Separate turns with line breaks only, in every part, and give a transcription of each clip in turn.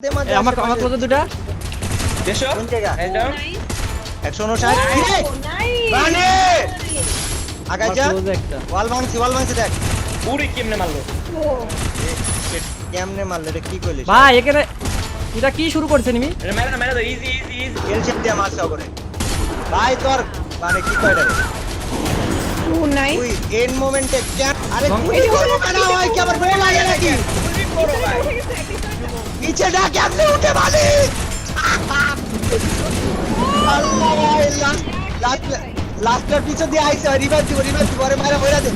এ, আমার। আমার কত দুটা
দেশো?
কোন জায়গা?
এই দাও।
একশো উনষাট কিরে? আগাই যা।
আমার close একটা।
ওয়াল ভাঙছি ওয়াল ভাঙছি দেখ।
উড়ি কেমনে মারলো?
কেমনে মারলে? রে কি কইলি?
ভাই এখানে এটা কি শুরু করছে নিমি?
মেরে দাও মেরে দাও easy easy easy
L shape দিয়ে মারছে করে ভাই তোর মানে কি কয় রে এন্ড মোমেন্টে আরে তুই কেন ভাই কি আবার লাগে নাকি?
করো ভাই।
নিচে না কেমনে উঠে বলি লাস্টের পিছন দিয়ে আইসে রিভার দিব রিভার দিব আরে মারা মরা দে।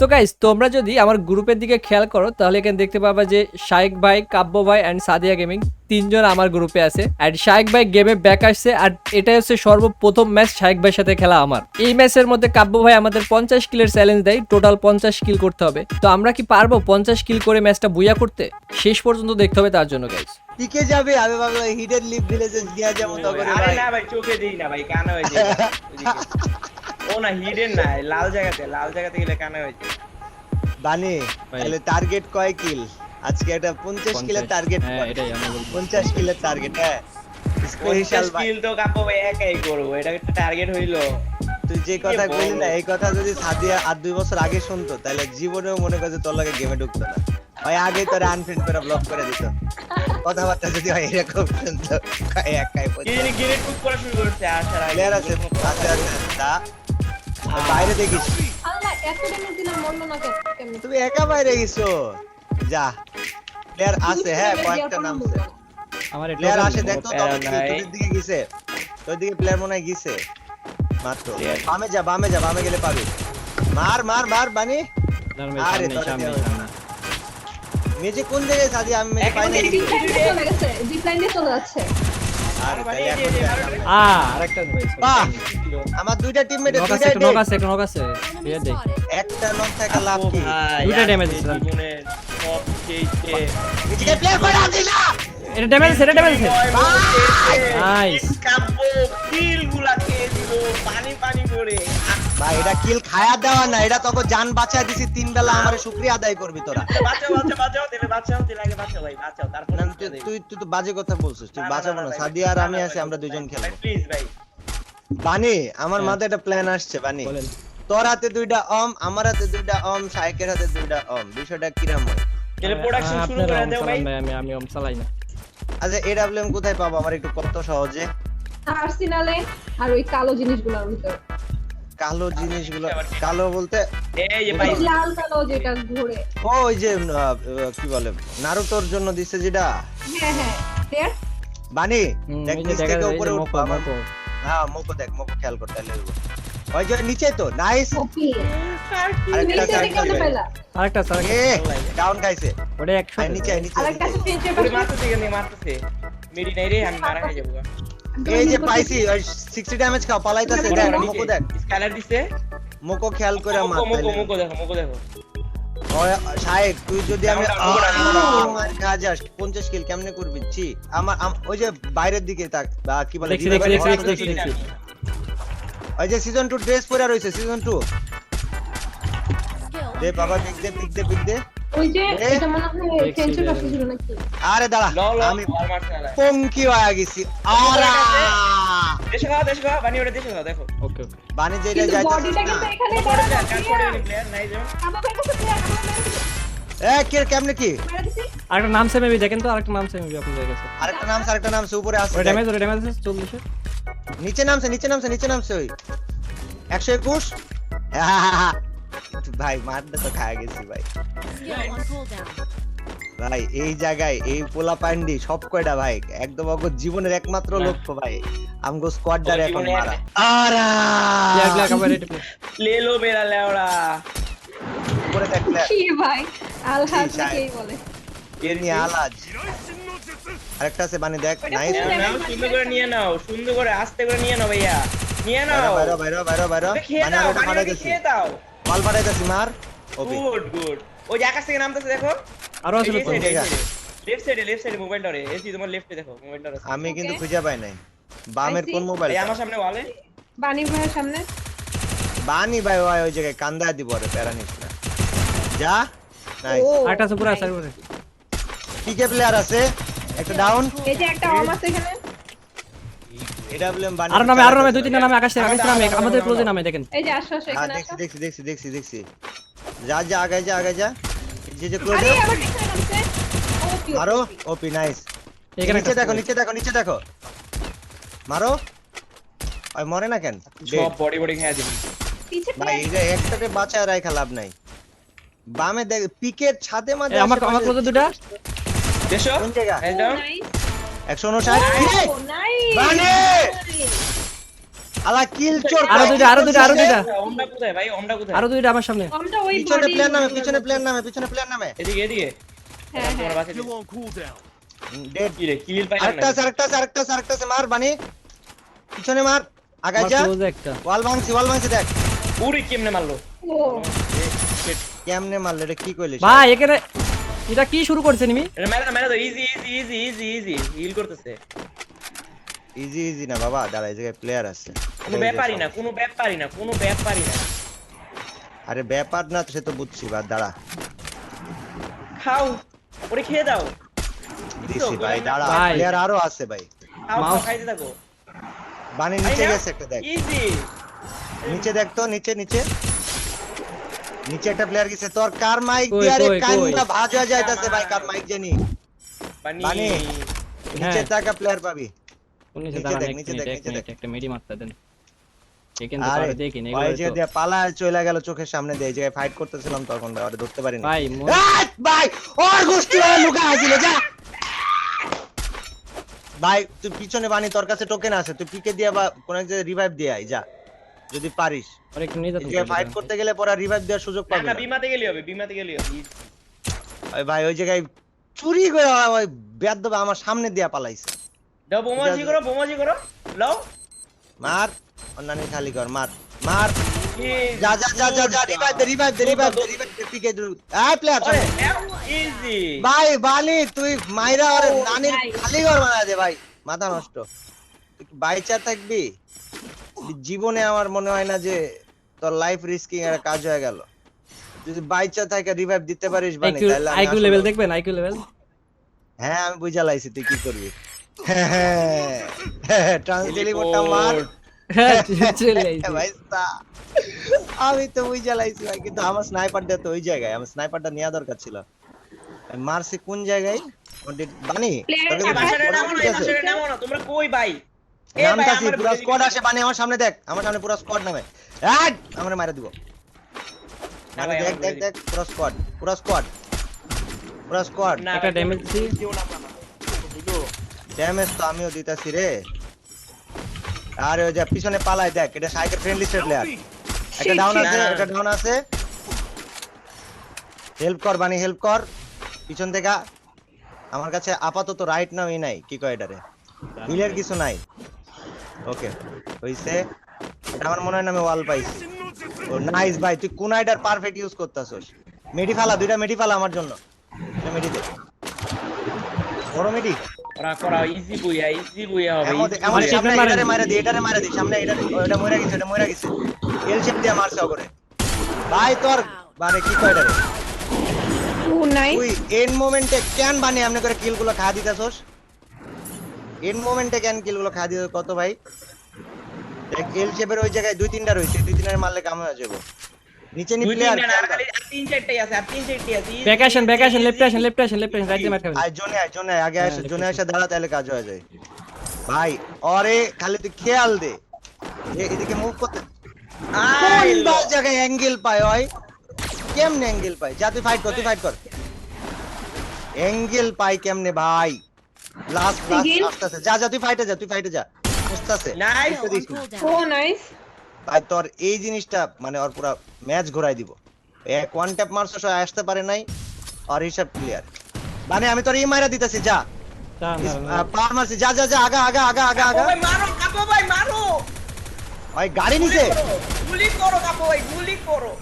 তো গাইস তোমরা যদি আমার গ্রুপের দিকে খেয়াল করো তাহলে এখানে দেখতে পাবা যে শাইক ভাই কাব্য ভাই অ্যান্ড সাদিয়া গেমিং তিনজন আমার গ্রুপে আছে। অ্যান্ড শাইক ভাই গেমে ব্যাক আসছে আর এটাই হচ্ছে সর্বপ্রথম ম্যাচ শাইক ভাইয়ের সাথে খেলা আমার। এই ম্যাচের মধ্যে কাব্য ভাই আমাদের পঞ্চাশ কিলের চ্যালেঞ্জ দেয় টোটাল পঞ্চাশ কিল করতে হবে। তো আমরা কি পারব পঞ্চাশ কিল করে ম্যাচটা বুইয়া করতে? শেষ পর্যন্ত দেখতে হবে তার জন্য গাইস
টিকে যাবে আমি ভাবলাম হিডেন লিভ গিয়া যাব তখন
আরে না ভাই চোখে দিই না ভাই কানে হয়ে যায় ওইদিকে। ও না হিডেন না লাল জায়গাতে লাল জায়গাতে গেলে কানে হয়ে
বানি তাহলে টার্গেট কয় কিল আজকে একটা 50 কিলের টার্গেট
হ্যাঁ এটাই আমি বলব
50 কিলের টার্গেট হ্যাঁ। স্পেশাল
স্কিল তো কাপো ভাই একাই করব এটা একটা টার্গেট হইল।
তুই যে কথা কইলি না এই কথা যদি সাদিয়া আর দুই বছর আগে শুনতো তাহলে জীবনেও মনে করে তোর লাগে গেমে ঢুকতো না। ভাই আগে তোর আনফ্রেন্ড করে ব্লক করে দিত। কথাবার্তা যদি হয় এরকম শুনতো। একাই
গেরে টুক করা শুরু করছে আগে।
আছে আছে আছে। বাইরে দেখিস
আল্লাহ এত ড্যামেজ দিলাম মরলো না কেমনে?
তুমি একা বাইরে গেছো? যা প্লেয়ার আছে হ্যাঁ কয়েকটা নামছে।
আমার
প্লেয়ার আসে তবে
নাই।
তোদের দিকে গেছে। তোর দিকে প্লেয়ার মনে হয় গেছে মাত্র। বামে যা বামে যা বামে গেলে পাবি। মার মার মার বানি। আরে তোরা
সামনে
মেজে কোন জায়গায় সাদি আমি মেজে পাই না
জিপ লাইন দিয়ে চলে গেছে জিপ চলে যাচ্ছে।
আরে দেখ।
আরেকটা
বাহ! আমার দুইটা টিমমেট
নক আছে নক আছে একটা নক আছে। বিয়ে দে
একটা নক থাকা লাভ কি?
দুইটা
সবচেয়ে
নিচে প্লেয়ার করে
এটা ড্যামেজ আছে এটা ড্যামেজ আছে। Nice.
কাব্য কিলগুলা খেয়ে দিল পানি পানি করে
ভাই এটা কিল খায়া দেওয়া না এটা তোকে জান বাঁচায় দিছি তিন বেলা আমার শুকরিয়া আদায় করবি তোরা।
বাঁচাও বাঁচাও বাঁচাও দিলে বাঁচাও দিলে আগে বাঁচাও ভাই বাঁচাও তারপর
তুই- তুই তুই তো বাজে কথা বলছিস তুই বাঁচাবো না সাদিয়া আর আমি আছি আমরা দুজন খেলব।
প্লিজ ভাই।
বানি আমার
হ্যাঁ।
মাথায় একটা প্ল্যান আসছে বানি।
বলেন।
তোর হাতে দুইটা অম আমার হাতে দুইটা অম শাইকের হাতে দুইটা অম। বিষয়টা কিরাম হয়?
তাহলে প্রোডাকশন শুরু করে দাও ভাই।
আমি আমি ওম চালাই না।
আচ্ছা এডাব্লিউএম কোথায় পাবো? আমার একটু কত সহজে।
আর্সেনালে আর ওই কালো জিনিসগুলোর ভিতর।
কালো জিনিসগুলো কালো বলতে
এই যে ভাই।
লাল কালো যেটা ঘুরে।
ও ওই যে কি বলে নারুতোর জন্য দিছে যেটা?
হ্যাঁ হ্যাঁ
বানি দেখ নিচ থেকে উপরে উঠবো হ্যাঁ মোকো দেখ মোকো খেয়াল করতে হলে ওই যে নিচে তো নাইস আরেকটা
আরেকটা আরেকটা
এ ডাউন খাইছে।
ওটা 100
আয় নিচে নিচে
আর
আয়, নিচে
ফিনিশে
মারতেছে কেন মারতেছে। মেডি নাই রে আমি মারা হয়ে যাব
এই যে পাইছি ওই 60 ড্যামেজ খাও পালাইতাছে দেখ মোকো দেখ।
স্ক্যানার দিছে।
মোকো খেয়াল করে মার
মুকো। মুকো দেখো মুকো দেখো।
ওই তুই যদি আমি
আমরা- আমরা- আমরা- আমরা-
মার খা যাস 50 কিল কেমনে করবি? ছি আমার ওই যে বাইরের দিকে তাক বা কি বলে
দেখছি, দেখছি,
revive
দেখছি,
এর-
দেখছি, দেখছি।
ওই যে সিজন 2 ড্রেস পরে রইছে সিজন 2 দে বাবা পিক দে পিক দে পিক দে।
ওই যে এটা মনে হয়
দেখছি,
ফেঞ্চের
দেখছি।
কাছে ছিল নাকি?
আরে দাঁড়া আমি পঙ্কি হয়ে গেছি। আরা!
দেশে খাওয়া দেশে খাওয়া বানি ওটা দেশে খাওয়া দেখো
ওকে ওকে
বাণিজ্য এটা
বডিটা কিন্তু এখানে
পরে
দাঁড়ানো
কাজ করে প্লেয়ার নাই যেমন
আমার কাছে প্লেয়ার আমার মেরে দিছি
এ কে কেমনে কি?
আরেকটা নাম সে মেবি দেখেন তো আরেকটা নাম সে মেবি আপনাদের কাছে।
আরেকটা নামছে আরেকটা নামছে উপরে আসছে
ড্যামেজ ওটা ড্যামেজ আছে 40
নিচে নামছে নিচে নামছে নিচে নামছে ওই। একশো একুশ? ভাই মারতে তো খায় গেছি ভাই। ভাই এই জায়গায় এই পোলা পান্ডি সব কয়টা ভাই? একদম অগ জীবনের একমাত্র লক্ষ্য ভাই। আমগো স্কোয়াডটার
ওর
এখন মারা। আরা!
প্লেয়ার প্লেয়ার কভার রেট
লে লো মেরা লেওড়া
উপরে দেখলে
কি ভাই? আলহাজ। নাকি বলে।
এর নিয়ে আলাজ। আরেকটা আছে মানে দেখ নাইস
সুন্দর করে নিয়ে নাও সুন্দর করে আস্তে করে নিয়ে নাও ভাইয়া। নিয়ে নাও।
বাইরো বাইরো বাইরো বাইরো। মানে ওটা
ওকে
দিছি
খেয়ে দাও।
বল মারাই দিছি মার। Okay
good good. ওই যে আকাশ থেকে নামতেছে দেখো।
আরও জায়গা?
লেফট সাইডে লেফট সাইডে মোবাইল ধরে। এসি তোমার লেফটে দেখো মোবাইল ধরে।
আমি কিন্তু খুঁজে পাই নাই। বামের কোন মোবাইল
এই আমার সামনে ওয়ালে
বানি ভাইয়ের সামনে।
বানি ভাই ভাই ওই জায়গায় কান্দা দিব রে প্যারা নিস না। যা। নাইস
ও
আরেকটা আছে পুরো আছে উপরে
পিকে প্লেয়ার আছে? একটা ডাউন
এই যে একটা অম আছে এখানে।
এটা
আরও নামে আরও নামে দুই তিনটা নামে আকাশ থেকে নামে আমাদের ক্লোজে নামে দেখেন।
এই যে আসো আসো
হ্যাঁ
এখানে।
দেখছি দেখছি দেখছি দেখছি। দেখছি যা যা আগে যা আগে যা। যে যে ক্লোজ
আরে
মারো ওপি। নাইস
এখানে
নিচে দেখো নিচে দেখো নিচে দেখো। মারো। ওই মরে না কেন?
সব বডি বডি খেয়ে দিবি
ভাই এই যে একটাতে বাঁচায় রাখা লাভ নাই। বামে দেখ পিকের ছাদে মাঝে
আমার আমার ক্লোজে দুটা
দেশো?
কোন জায়গা?
হেড ডাউন
একশো উনষাট
ও নাইস
বানে! আলা কিল চোর
আরও দুইটা, আরও দুইটা, আরও দুইটা।
ওমটা কোথায় ভাই? ওমটা কোথায়?
আরও দুইটা আমার সামনে।
আমটা ওই
পিছনে প্লেয়ার নামে পিছনে প্লেয়ার নামে পিছনে প্লেয়ার নামে।
এদিকে এদিকে।
হ্যাঁ
তোমার
হ্যাঁ।
বাসে
ডেড
কি রে কিল পাইলাম
আরেকটা আরেকটা আরেকটা আরেকটা আছে মার বানি পিছনে মার আগায় যা। ওয়াল ভাঙছি ওয়াল ভাঙছি দেখ।
পুরি কেমনে মারলো?
কেমনে মারলে এটা কি কইলিস
ভাই এখানে এটা কি শুরু করছে নিমি?
এটা মেরে দাও easy easy easy easy easy heal করতেছে।
ইজি ইজি না বাবা দাঁড়া এই জায়গায় প্লেয়ার আছে।
কোনো ব্যাপারই না কোনো ব্যাপারই না কোনো ব্যাপারই না।
আরে ব্যাপার না সে তো বুঝছি বা দাঁড়া।
খাও ওরে খেয়ে দাও।
দিছি ভাই দাঁড়া প্লেয়ার আরও আছে ভাই।
খাও খাইতে থাকো।
বানি নিচে গেছে একটা দেখ।
ইজি
নিচে দেখ তো নিচে নিচে। নিচে একটা প্লেয়ার গেছে তোর কার মাইক দিয়ে আরে
কই?
হয়ে যাইতাছে ভাই কার মাইক জানি।
বানি।
নিচে
হ্যাঁ।
টাকা প্লেয়ার পাবি।
নিচে
নিচে
দাঁড়ান এক মিনিট এক মিনিট একটা মেডি মারতে দেন। এখান থেকে
আরে
আরও দেখি না
ভাই
এগুলো
যে
তো-
দিয়ে পালা চলে গেল চোখের সামনে দিয়ে জায়গায় ফাইট করতেছিলাম তখন ভাই ওটা ধরতে পারিনি।
ভাই
ভাই ওর গোষ্ঠী লুকা আছিল যা! ভাই তুই পিছনে বানি তোর কাছে টোকেন আছে তুই পিকে দিয়া বা কোন এক জায়গায় রিভাইভ দিয়ে যা যদি পারিস। ফাইট করতে গেলে পরে রিভাইভ দেওয়ার সুযোগ পাবি
না
না
বিমাতে গেলি হবে বিমাতে গেলি হবে।
ওই ভাই ওই জায়গায় চুরি করে ওই আমার সামনে দিয়া পালাইছে।
দাও বোমাজি করো বোমাজি করো লাও।
মার। অন্যান্য খালি কর মার। মার। যা যা যা যা যা রিভাইভ দে রিভাইভ দে রিভাইভ দে রিভাইভ দে পিকে দূর। আয় প্লেয়ার
আরে ইজি
ভাই বালি তুই মাইরা আর নানির খালি ঘর দে ভাই। মাথা নষ্ট। বাইচা থাকবি? জীবনে আমার মনে হয় না যে তোর লাইফ রিস্কিং এর কাজ হয়ে গেল। যদি বাইচা থাকে রিভাইভ দিতে পারিস বানি তাহলে
আইকিউ লেভেল দেখবেন আইকিউ লেভেল
হ্যাঁ আমি বুঝা লাইছি তুই কি করবি? ট্রান্সলেটরটা
হ্যাঁ। চলে আইছি।
আমি তো বুঝা লাইছি ভাই কিন্তু আমার স্নাইপারটা তো ওই জায়গায়। আমার স্নাইপারটা নেওয়া দরকার ছিল। মারছি কোন জায়গায়? বানি
Player
তোর কাছে
আবার-
বাসারে নামো না
ঠিক আছে?
বাসারে নামো না। তোমরা কই ভাই?
নামতাছি পুরো স্কোয়াড আসে বানি আমার সামনে দেখ। আমার সামনে পুরো স্কোয়াড নামে। আমরা মারা দিব। দেখ দেখ দেখ পুরো স্কোয়াড পুরো স্কোয়াড পুরো স্কোয়াড
একটা ড্যামেজ
তোমরা
দিই।
না।
ড্যামেজ তো আমিও দিতাছি রে। আরে ওই যে পিছনে পালায় দেখ এটা সাইকেল ফ্রেন্ডলি স্টেট প্লেয়ার একটা ডাউন আছে। একটা ডাউন আছে। হেল্প কর বানি হেল্প কর। পিছন থেকে আমার কাছে আপাতত রাইট নাও ই নাই কি কয় এটারে? হিলের কিছু নাই। ওকে হইছে। এটা আমার মনে হয় না আমি ওয়াল পাইছি। ও নাইস ভাই তুই কোন আইডার পারফেক্ট ইউজ করতাছস? মেডি ফালা দুইটা মেডি ফালা আমার জন্য। এটা মেডি দে। বড় মেডি
ওরা করা ইজি বুইয়া ইজি বুইয়া হবে
এমন। সামনে এটারে মারা দি এটারে মারা দি সামনে এটা ওটা মরে গেছে এটা মরে গেছে। এল শেপ দিয়ে মারছে ওগরে ভাই তোর মানে কি কয় এটারে
ও নাইস
তুই এন্ড মোমেন্টে কেন বানি আমনে করে কিলগুলো খা দিতাছস? এন্ড মোমেন্টে কেন কিলগুলো খা দিতে কত ভাই? এল শেপের ওই জায়গায় দুই তিনটা রয়েছে দুই তিনটার মারলে কাম হয়ে যাবে। নিচে নি প্লেয়ার
আর আর তিন চারটাই আছে আর তিন চারটাই আছে।
ব্যাক আসেন ব্যাক
easy,
লেফট আসেন লেফট আসেন লেফট আসেন রাইট মার
আয় জোনে আয় জোনে আগে
হ্যাঁ,
আসে জোনে। এসে দাঁড়া তাহলে কাজ হয়ে যায়। ভাই অরে খালি তুই খেয়াল দে। এদিকে মুভ করতে। কোন
লো।
জায়গায় অ্যাঙ্গেল পায় হয় কেমনে অ্যাঙ্গেল পায়? যা তুই ফাইট কর তুই ফাইট কর। অ্যাঙ্গেল পাই কেমনে ভাই? Last last
Again?
আস্তে আস্তে যা যা তুই ফাইটে যা তুই ফাইটে যা। আস্তে আস্তে
Nice.
বুঝতে দিস। না।
ও নাইস
ভাই তোর এই জিনিসটা মানে ওর পুরো ম্যাচ ঘোরাই দিব। এক ওয়ান ট্যাপ মারছস ও আসতে পারে নাই আর হিসাব ক্লিয়ার মানে আমি তোর এই মাইরা দিতেছি যা। পাওয়ার মারছি যা যা যা আগা আগা আগা আগা আগা।
ভাই মারো কাপো ভাই মারো।
ভাই গাড়ি
গুলি
নিচে
গুলি করো কাপো ভাই গুলি করো।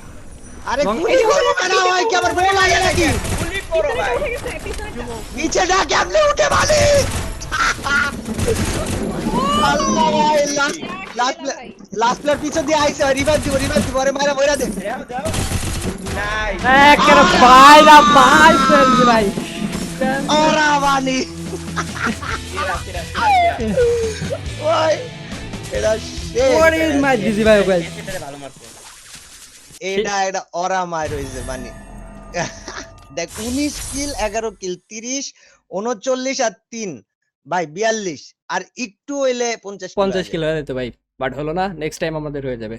আরে গুলি করব কেন ভাই কি আবার বউ লাগে নাকি?
গুলি করো ভাই।
নিচে না কেমনে উঠে ভাই লাস্ট লাস্ট লাস্ট প্লেয়ার পিছন দিয়ে আইছে রিভাইভ দিব রিভাইভ দিব আরে মারা বইরা দে
যাও যাও নাইস
এক কেন ভাই না ভাই ফেলছি ভাই
ওরা বানি
সিরা, সিরা, সিরা, সিরা।
ওই এটা
ভাই ওকে।
এটা এটা ওরা মার হইছে মানে দেখ উনিশ কিল এগারো কিল তিরিশ উনচল্লিশ আর তিন ভাই বিয়াল্লিশ আর একটু হইলে পঞ্চাশ
পঞ্চাশ কিলো হয়ে যেত ভাই বাট হলো না নেক্সট টাইম আমাদের হয়ে যাবে।